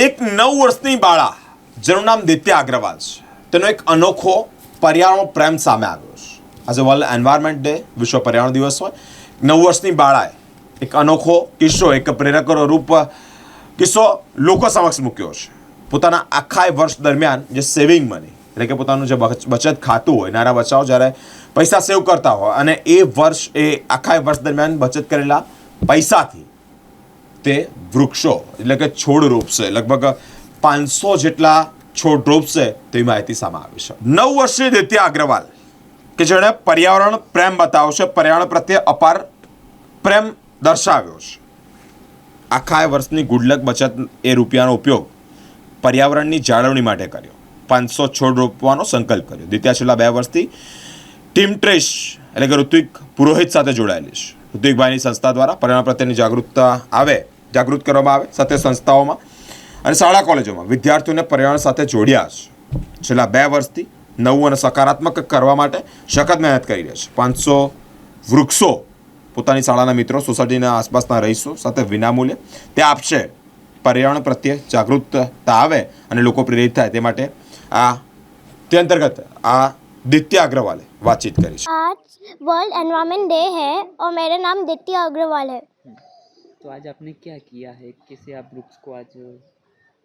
એક નવ વર્ષની બાળા, જેનું નામ દિત્યા અગ્રવાલ છે. તેનો એક અનોખો પર્યાવરણ પ્રેમ સામે આવ્યો છે. આજે વર્લ્ડ એન્વાયરમેન્ટ ડે વિશ્વ પર્યાવરણ દિવસ હોય, નવ વર્ષની બાળાએ એક અનોખો કિસ્સો, એક પ્રેરક રૂપ કિસ્સો લોકો સમક્ષ મૂક્યો છે. પોતાના આખા વર્ષ દરમિયાન જે સેવિંગ મની એટલે કે પોતાનું જે બચત ખાતું હોય નાના બચાવ, જ્યારે પૈસા સેવ કરતા હોય, અને એ વર્ષ એ આખા વર્ષ દરમિયાન બચત કરેલા પૈસાથી તે વૃક્ષો, એટલે કે છોડ રોપશે. લગભગ પાંચસો જેટલા છોડ રોપશે તેવી માહિતી સામે આવી છે. નવ વર્ષની દિત્યા અગ્રવાલ, કે જેણે પર્યાવરણ પ્રેમ બતાવ્યો છે પર્યાવરણ પ્રત્યે અપાર પ્રેમ દર્શાવ્યો છે. આખા વર્ષની ગુડલક બચત એ રૂપિયાનો ઉપયોગ પર્યાવરણની જાળવણી માટે કર્યો. પાંચસો છોડ રોપવાનો સંકલ્પ કર્યો. દિત્યા છેલ્લા બે વર્ષથી ટીમ ટ્રેશ એટલે કે ઋત્વિક પુરોહિત સાથે જોડાયેલી છે. ઋત્વિકભાઈની સંસ્થા દ્વારા પર્યાવરણ પ્રત્યેની જાગૃતતા આવે, જાગૃત કરવામાં આવે, સાથે સંસ્થાઓમાં અને શાળા કોલેજોમાં વિદ્યાર્થીઓને પર્યાવરણ સાથે જોડ્યા છે છેલ્લા બે વર્ષથી નવું અને સકારાત્મક કરવા માટે સખત મહેનત કરી રહ્યા છે. પાંચસો વૃક્ષો પોતાની શાળાના મિત્રો સોસાયટીના આસપાસના રહીશો સાથે વિનામૂલ્યે તે આપશે. પર્યાવરણ પ્રત્યે જાગૃતતા આવે અને લોકો પ્રેરિત થાય તે માટે આ તે અંતર્ગત આ દિત્યા અગ્રવાલે વાતચીત કરી છે आज वर्ल्ड एनवायरनमेंट डे है और मेरा नाम दित्या अग्रवाल है तो आज आपने क्या किया है कैसे आप वृक्ष को आज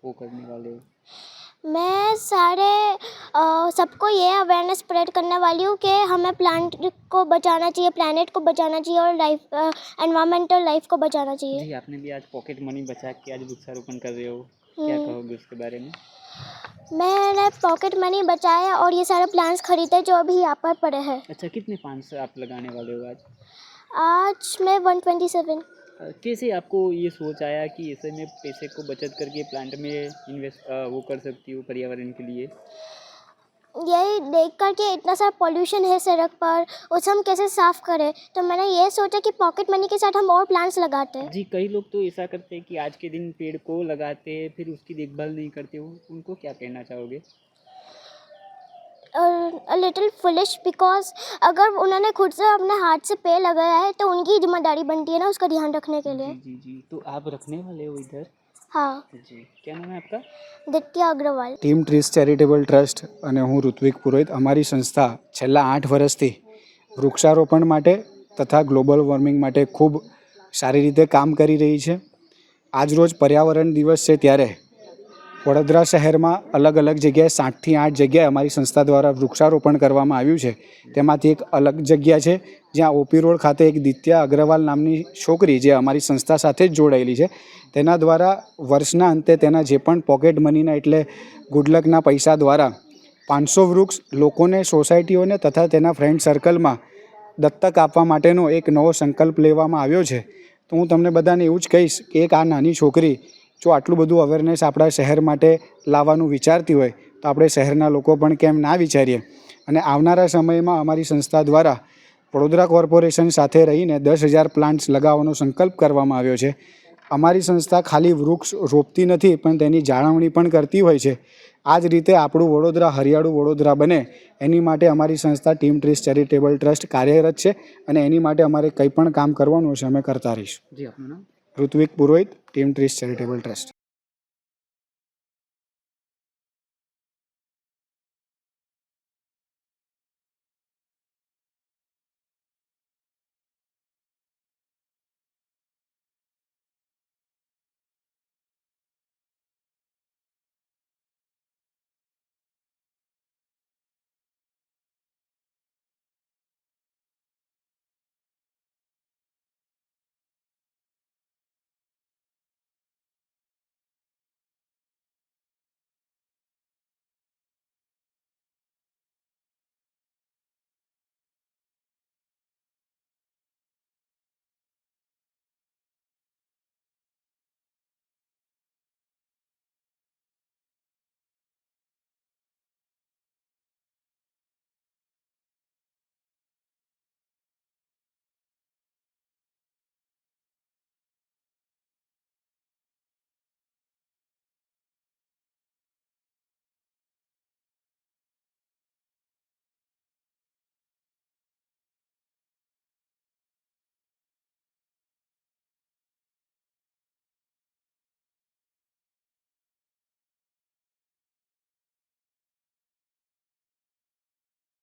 वो करने वाले हो मैं सारे अ, सबको ये अवेयरनेस स्प्रेड करने वाली हूँ कि हमें प्लांट को बचाना चाहिए प्लानट को बचाना चाहिए और लाइफ एनवायरमेंटल लाइफ को बचाना चाहिए जी आपने भी आज पॉकेट मनी बचा के आज वृक्षारोपण कर रहे हो क्या हम्म। कहोगे उसके बारे में? मैंने पॉकेट मनी बचाया और ये सारे प्लांट्स खरीदे जो अभी यहाँ पर पड़े हैं। अच्छा कितने प्लांट्स आप लगाने वाले हो आज? आज मैं वन ट्वेंटी सेवन। कैसे आपको ये सोच आया कि ऐसे में पैसे को बचत करके प्लांट में इन्वेस्ट वो कर सकती हूँ पर्यावरण के लिए? यही देख कर के इतना सारा पॉल्यूशन है सड़क पर उसे हम कैसे साफ़ करें? तो मैंने ये सोचा कि पॉकेट मनी के साथ हम और प्लान्स लगाते हैं। जी कई लोग तो ऐसा करते हैं कि आज के दिन पेड़ को लगाते हैं फिर उसकी देखभाल नहीं करते हो उनको क्या कहना चाहोगे? अ लिटिल फुलिश बिकॉज़ अगर उन्होंने खुद से अपने हाथ से पेड़ लगाया है तो उनकी ज़िम्मेदारी बनती है ना उसका ध्यान रखने के जी लिए जी जी तो आप रखने वाले हो इधर? हाँ जी क्या नाम है आपका Ditya Agarwal team trees charitable trust અને હું ઋત્વિક પુરોહિત અમારી સંસ્થા છેલ્લા આઠ વર્ષથી વૃક્ષારોપણ માટે તથા ગ્લોબલ વોર્મિંગ માટે ખૂબ સારી રીતે કામ કરી રહી છે આજરોજ પર્યાવરણ દિવસ છે ત્યારે વડોદરા શહેરમાં અલગ અલગ જગ્યાએ સાતથી આઠ જગ્યાએ અમારી સંસ્થા દ્વારા વૃક્ષારોપણ કરવામાં આવ્યું છે. તેમાંથી એક અલગ જગ્યા છે, જ્યાં ઓપી રોડ ખાતે એક દિત્યા અગ્રવાલ નામની છોકરી જે અમારી સંસ્થા સાથે જ જોડાયેલી છે. તેના દ્વારા વર્ષના અંતે તેના જે પણ પોકેટ મનીના એટલે ગુડલકના પૈસા દ્વારા પાંચસો વૃક્ષ લોકોને, સોસાયટીઓને તથા તેના ફ્રેન્ડ સર્કલમાં દત્તક આપવા માટેનો એક નવો સંકલ્પ લેવામાં આવ્યો છે. તો હું તમને બધાને એવું જ કહીશ કે એક આ નાની છોકરી જો આટલું બધું અવેરનેસ આપણા શહેર માટે લાવવાનું વિચારતી હોય તો આપણે શહેરના લોકો પણ કેમ ના વિચારીએ? અને આવનારા સમયમાં અમારી સંસ્થા દ્વારા વડોદરા કોર્પોરેશન સાથે રહીને દસ હજાર પ્લાન્ટ્સ લગાવવાનો સંકલ્પ કરવામાં આવ્યો છે. અમારી સંસ્થા ખાલી વૃક્ષ રોપતી નથી પણ તેની જાળવણી પણ કરતી હોય છે. આ જ રીતે આપણું વડોદરા હરિયાળું વડોદરા બને એની માટે અમારી સંસ્થા ટીમ ટ્રીસ ચેરિટેબલ ટ્રસ્ટ કાર્યરત છે અને એની માટે અમારે કંઈ પણ કામ કરવાનું હશે અમે કરતા રહીશું. ઋત્વિક પુરોહિત. ટીમ ટ્રીસ ચેરિટેબલ ટ્રસ્ટ